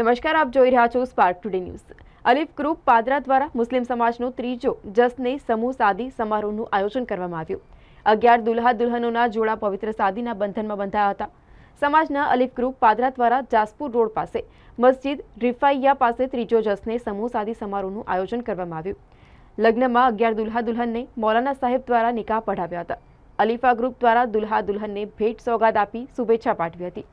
નમસ્કાર, આપ જોઈ રહ્યા છો Spark Today news Alif group Padra દ્વારા મુસ્લિમ સમાજનો ત્રીજો જસને સમૂહ સાદી સમારોહનું આયોજન કરવામાં આવ્યું. અગિયાર દુલ્હા દુલ્હનોના જોડા પવિત્ર સાદીના બંધનમાં બંધાયા હતા. સમાજના અલીફ ગ્રુપ પાદરા દ્વારા જાસપુર રોડ પાસે મસ્જિદ રિફાઇયા પાસે ત્રીજો જસને સમૂહ સાદી સમારોહનું આયોજન કરવામાં આવ્યું. લગ્નમાં અગિયાર દુલ્હા દુલ્હનને મૌલાના સાહેબ દ્વારા નિકાહ પઢાવ્યા હતા. અલીફા ગ્રુપ દ્વારા દુલ્હા દુલ્હનને ભેટ સોગાદ આપી શુભેચ્છા પાઠવી હતી.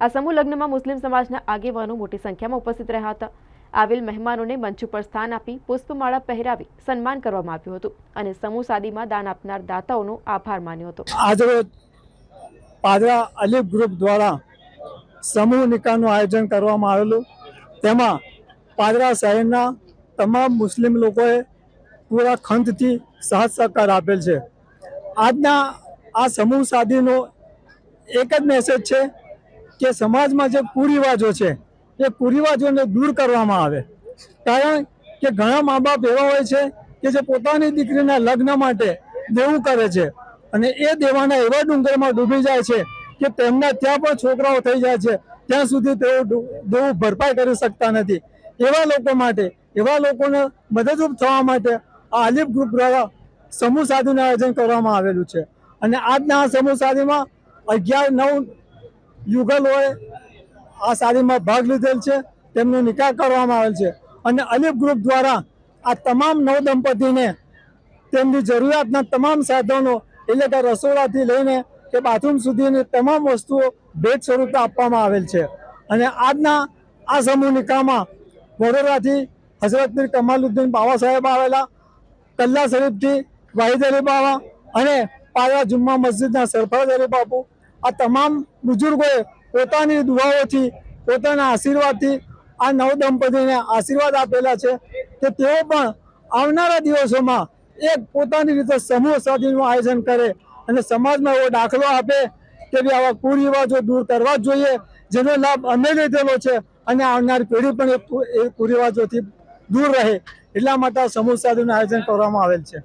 આ સમૂહ લગ્નમાં મુસ્લિમ સમાજના આગેવાનો મોટી સંખ્યામાં ઉપસ્થિત રહ્યા હતા. આવેલ મહેમાનોને મંચ ઉપર સ્થાન આપી પુષ્પમાળા પહેરાવી સન્માન કરવામાં આવ્યું હતું અને સમૂહ સાદીમાં દાન આપનાર દાતાઓનો આભાર માન્યો હતો. આજરોજ પાદરા અલીફ ગ્રુપ દ્વારા સમૂહ નિકાહનું આયોજન કરવામાં આવેલું. તેમાં પાદરા શહેરના તમામ મુસ્લિમ લોકોએ પૂરા ખંતથી સાથ સહકાર આપેલ છે. આજના આ સમૂહ સાદીનો એક જ મેસેજ છે કે સમાજમાં જે કુરિવાજો છે, એ કુરિવાજોને દૂર કરવામાં આવે. કારણ કે ઘણા મા બાપ એવા હોય છે કે જે પોતાની દીકરીના લગ્ન માટે દેવું કરે છે અને એ દેવાના એવા ડુંગરમાં ડૂબી જાય છે કે તેમના ત્યાં પણ છોકરાઓ થઈ જાય છે. ત્યાં સુધી તેઓ દેવું ભરપાઈ કરી શકતા નથી. એવા લોકો માટે, એવા લોકોને મદદરૂપ થવા માટે આ આલિફ ગ્રુપ દ્વારા સમૂહ સાધીનું આયોજન કરવામાં આવેલું છે. અને આજના આ સમૂહ સાધીમાં અગિયાર, નવ યુગલોએ આ શાદીમાં ભાગ લીધેલ છે, તેમનો નિકાહ કરવામાં આવેલ છે. અને અલીફ ગ્રુપ દ્વારા આ તમામ નવ દંપતીને તેમની જરૂરિયાતના તમામ સાધનો, એટલે કે રસોડાથી લઈને કે બાથરૂમ સુધીની તમામ વસ્તુઓ ભેટ સ્વરૂપે આપવામાં આવેલ છે. અને આજના આ સમૂહ નિકાહમાં વડોદરાથી હઝરત કમાલુદ્દીન બાબા સાહેબ આવેલા, કલ્લા શરીફથી વાહિદ અલી બાબા અને પાયા જુમ્મા મસ્જિદના સરફરાજ અલી બાપુ આ તમામ બુઝુર્ગોએ પોતાની દુઆઓથી, પોતાના આશીર્વાદથી આ નવ દંપતીને આશીર્વાદ આપેલા છે કે તેઓ પણ આવનારા દિવસોમાં એક પોતાની રીતે સમૂહ સાધીનું આયોજન કરે અને સમાજમાં એવો દાખલો આપે કે ભાઈ આવા કુરિવાજો દૂર કરવા જોઈએ, જેનો લાભ અમે લીધેલો છે અને આવનારી પેઢી પણ એ કુરિવાજોથી દૂર રહે. એટલા માટે સમૂહ સાધીનું આયોજન કરવામાં આવેલ છે.